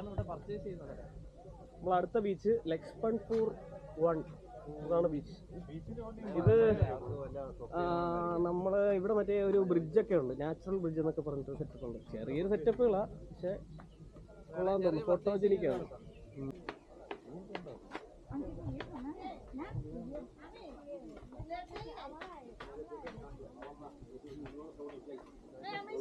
ആരാണ് ഇവിടെ പർച്ചേസ് ചെയ്യുന്നത്. നമ്മൾ അടുത്ത ബീച്ച് ലക്ഷ്മൺപൂർ വൺ. ഇതാണ് ബീച്ച് ഇത് നമ്മൾ ഇവിടെ മറ്റേ ഒരു ബ്രിഡ്ജ് ഒക്കെ ഉണ്ട്. നാച്ചുറൽ ബ്രിഡ്ജ് എന്നൊക്കെ പറഞ്ഞിട്ട് സെറ്റപ്പ് ഉണ്ട്. ചെറിയൊരു സെറ്റപ്പുകളാ പക്ഷെ കൊള്ളാൻ തോന്നുന്നു ഫോട്ടോജനിക്കാണ്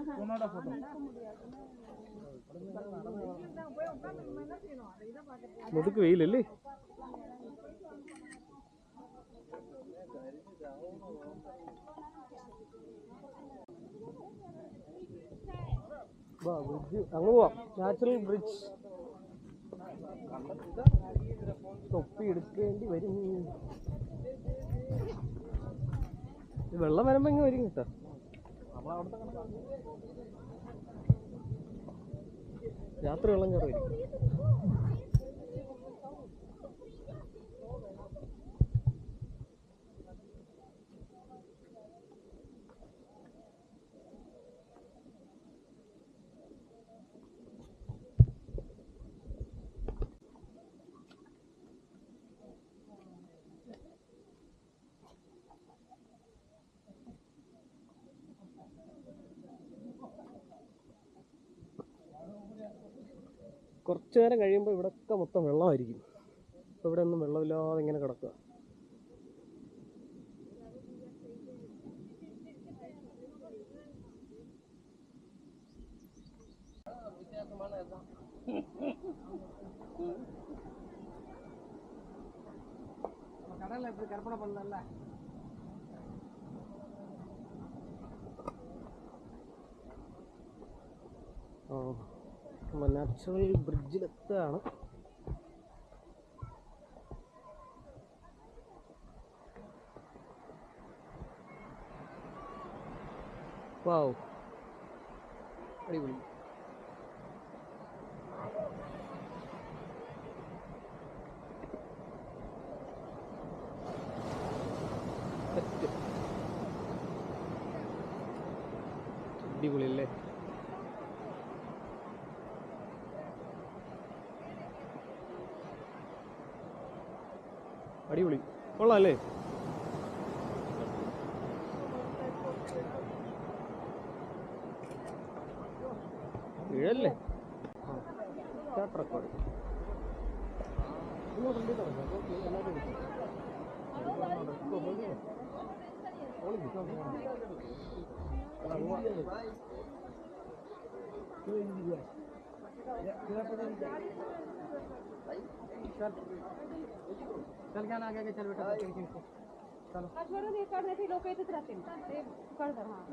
ഉം. മുതുക്ക് വെയിലല്ലേ? വാ ബ്രിഡ്ജ് അങ്ങ് പോവാം. നാച്ചുറൽ ബ്രിഡ്ജ് തൊപ്പി എടുക്കേണ്ടി വരും. വെള്ളം വരുമ്പോ ഇങ്ങനെ വരും കേട്ടോ. രാത്രി വെള്ളം കയറി കുറച്ചു നേരം കഴിയുമ്പോൾ ഇവിടെയൊക്കെ മൊത്തം വെള്ളമായിരിക്കും ഇപ്പൊ ഇവിടെ ഒന്നും വെള്ളമില്ലാതെ ഇങ്ങനെ കിടക്കുക கடல்ல இப்படி கற்பனை பண்ணல നാച്ചുറൽ ബ്രിഡ്ജിലെത്തുകയാണ് വാവ് അടിപൊളി. അടിപൊളി അല്ലേ അടിപൊളി. കൊള്ളാം അല്ലേ ഇഴല്ലേ? സ്റ്റാർട്ട് റെക്കോർഡ് चल क्या ना आगे चल बेटा, चलो हजवरून हे काढण्यात हे लोक येतच राहतील ते कळ कर हाँ।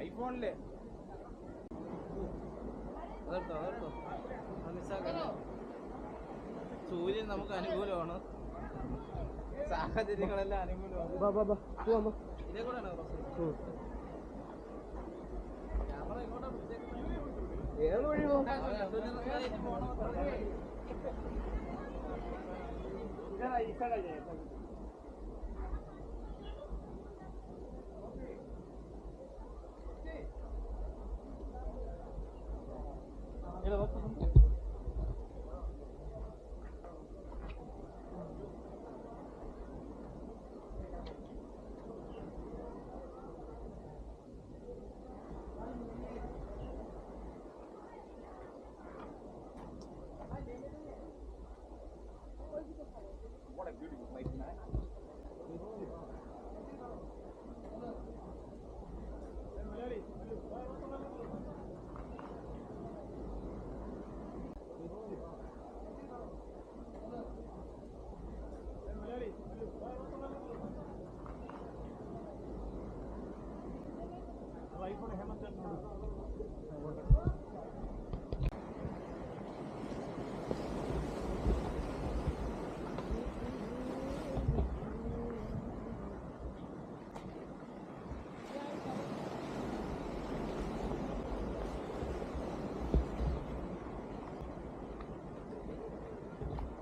ഐഫോണിൽ അതെടുത്തോ അതെടുത്തോ അത് മിസ്സാക്കല്ലേ സൂര്യൻ നമുക്ക് അനുകൂലമാണ് സാഹചര്യങ്ങളെല്ലാം അനുകൂലമാണ് ബാ ബാ ബാ പോവാം ബാ ഇതേ കൂടെയാണോ ക്രോസ് ഉം. ക്യാമറ ഇങ്ങോട്ടാ പിടിച്ചേക്കുന്നത് ഏത് വഴി പോകും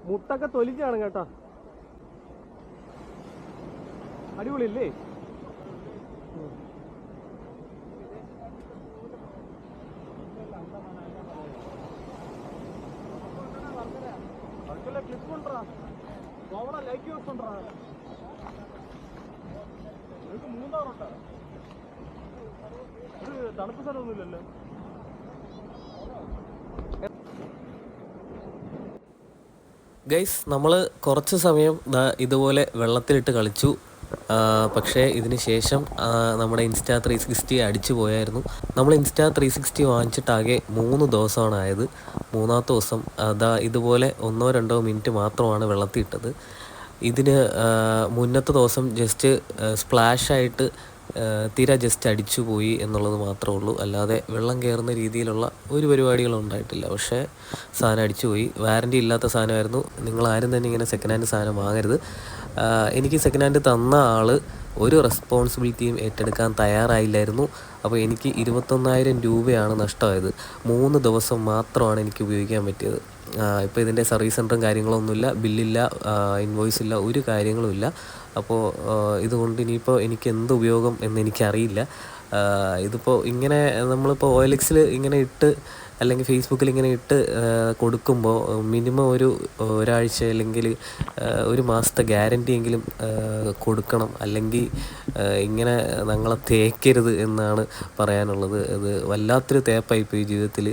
മുട്ടൊക്കെ തൊലിച്ചാണ് കേട്ടോ. അടിപൊളിയല്ലേ? ക്ലിപ്പ് നിനക്ക് മൂന്നാറുണ്ടാ. ഒരു തണുപ്പ് സ്ഥലമൊന്നുമില്ലല്ലോ. ഗൈസ് നമ്മൾ കുറച്ച് സമയം ഇതുപോലെ വെള്ളത്തിലിട്ട് കളിച്ചു. പക്ഷേ ഇതിന് ശേഷം നമ്മുടെ ഇൻസ്റ്റാ ത്രീ സിക്സ്റ്റി അടിച്ചു പോയായിരുന്നു. നമ്മൾ ഇൻസ്റ്റാ ത്രീ സിക്സ്റ്റി വാങ്ങിച്ചിട്ടാകെ മൂന്ന് ദിവസമാണ് ആയത്. മൂന്നാമത്തെ ദിവസം അതാ ഇതുപോലെ ഒന്നോ രണ്ടോ മിനിറ്റ് മാത്രമാണ് വെള്ളത്തിൽ ഇട്ടത് ഇതിന് മുന്നത്തെ ദിവസം ജസ്റ്റ് സ്പ്ലാഷായിട്ട് തിര ജസ്റ്റ് അടിച്ചു പോയി എന്നുള്ളത് മാത്രമേ ഉള്ളൂ. അല്ലാതെ വെള്ളം കയറുന്ന രീതിയിലുള്ള ഒരു പരിപാടികളും ഉണ്ടായിട്ടില്ല. പക്ഷേ സാധനം അടിച്ചു പോയി. വാറന്റി ഇല്ലാത്ത സാധനമായിരുന്നു. നിങ്ങൾ ആരും തന്നെ ഇങ്ങനെ സെക്കൻഡ് ഹാൻഡ് സാധനം വാങ്ങരുത്. എനിക്ക് സെക്കൻഡ് ഹാൻഡ് തന്ന ആൾ ഒരു റെസ്പോൺസിബിലിറ്റിയും ഏറ്റെടുക്കാൻ തയ്യാറായില്ലായിരുന്നു. അപ്പോൾ എനിക്ക് ഇരുപത്തൊന്നായിരം രൂപയാണ് നഷ്ടമായത്. മൂന്ന് ദിവസം മാത്രമാണ് എനിക്ക് ഉപയോഗിക്കാൻ പറ്റിയത്. ഇപ്പോൾ ഇതിന്റെ സർവീസ് സെന്ററും കാര്യങ്ങളൊന്നുമില്ല. ബില്ലില്ല ഇൻവോയ്സ് ഇല്ല ഒരു കാര്യങ്ങളും ഇല്ല. അപ്പോൾ ഇതുകൊണ്ട് ഇനിയിപ്പോൾ എനിക്ക് എന്ത് ഉപയോഗം എന്ന് എനിക്കറിയില്ല. ആ, ഇതിപ്പോൾ ഇങ്ങനെ നമ്മളിപ്പോൾ എൽ ഇങ്ങനെ ഇട്ട് അല്ലെങ്കിൽ ഫേസ്ബുക്കിൽ ഇങ്ങനെ ഇട്ട് കൊടുക്കുമ്പോൾ മിനിമം ഒരു ഒരാഴ്ച അല്ലെങ്കിൽ ഒരു മാസത്തെ ഗ്യാരണ്ടി എങ്കിലും കൊടുക്കണം. അല്ലെങ്കിൽ ഇങ്ങനെ ഞങ്ങളെ തേക്കരുത് എന്നാണ് പറയാനുള്ളത്. ഇത് വല്ലാത്തൊരു തേപ്പായിപ്പോയി ജീവിതത്തിൽ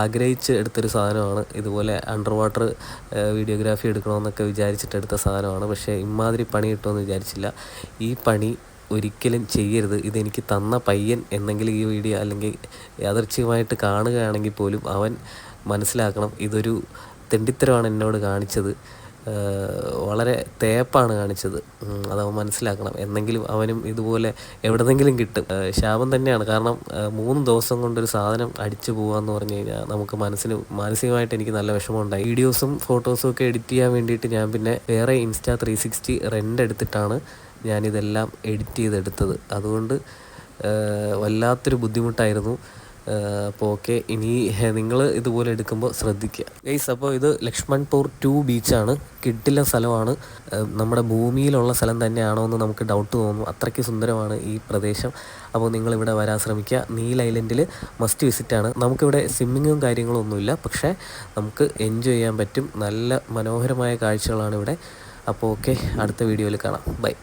ആഗ്രഹിച്ച് എടുത്തൊരു സാധനമാണ്. ഇതുപോലെ അണ്ടർ വാട്ടർ വീഡിയോഗ്രാഫി എടുക്കണമെന്നൊക്കെ വിചാരിച്ചിട്ട് എടുത്ത സാധനമാണ്. പക്ഷേ ഇമാതിരി പണി കിട്ടുമെന്ന് വിചാരിച്ചില്ല. ഈ പണി ഒരിക്കലും ചെയ്യരുത്. ഇതെനിക്ക് തന്ന പയ്യൻ എന്നെങ്കിലും ഈ വീഡിയോ അല്ലെങ്കിൽ യാദർച്ഛികമായിട്ട് കാണുകയാണെങ്കിൽ പോലും അവൻ മനസ്സിലാക്കണം. ഇതൊരു തെണ്ടിത്തരമാണ് എന്നോട് കാണിച്ചത്. വളരെ തേപ്പാണ് കാണിച്ചത്. അതവൻ മനസ്സിലാക്കണം. എന്നെങ്കിലും അവനും ഇതുപോലെ എവിടെന്നെങ്കിലും കിട്ടും. ശാപം തന്നെയാണ്. കാരണം മൂന്ന് ദിവസം കൊണ്ടൊരു സാധനം അടിച്ചു പോകാന്ന് പറഞ്ഞു കഴിഞ്ഞാൽ നമുക്ക് മനസ്സിന് മാനസികമായിട്ട് എനിക്ക് നല്ല വിഷമമുണ്ടായി. വീഡിയോസും ഫോട്ടോസും ഒക്കെ എഡിറ്റ് ചെയ്യാൻ വേണ്ടിയിട്ട് ഞാൻ പിന്നെ വേറെ ഇൻസ്റ്റാ ത്രീ സിക്സ്റ്റി റെന്റ് എടുത്തിട്ടാണ് ഞാനിതെല്ലാം എഡിറ്റ് ചെയ്തെടുത്തത്. അതുകൊണ്ട് വല്ലാത്തൊരു ബുദ്ധിമുട്ടായിരുന്നു. അപ്പോൾ ഓക്കെ ഇനി നിങ്ങൾ ഇതുപോലെ എടുക്കുമ്പോൾ ശ്രദ്ധിക്കുക ഗൈസ് അപ്പോൾ ഇത് ലക്ഷ്മൺപൂർ ടു ബീച്ചാണ്. കിട്ടില്ല സ്ഥലമാണ്. നമ്മുടെ ഭൂമിയിലുള്ള സ്ഥലം തന്നെയാണോ എന്ന് നമുക്ക് ഡൗട്ട് തോന്നും. അത്രയ്ക്ക് സുന്ദരമാണ് ഈ പ്രദേശം. അപ്പോൾ നിങ്ങളിവിടെ വരാൻ ശ്രമിക്കുക നീൽ ഐലൻഡിൽ മസ്റ്റ് വിസിറ്റാണ് നമുക്കിവിടെ സ്വിമ്മിങ്ങും കാര്യങ്ങളും ഒന്നുമില്ല. പക്ഷേ നമുക്ക് എൻജോയ് ചെയ്യാൻ പറ്റും. നല്ല മനോഹരമായ കാഴ്ചകളാണ് ഇവിടെ. അപ്പോൾ ഓക്കെ അടുത്ത വീഡിയോയിൽ കാണാം. ബൈ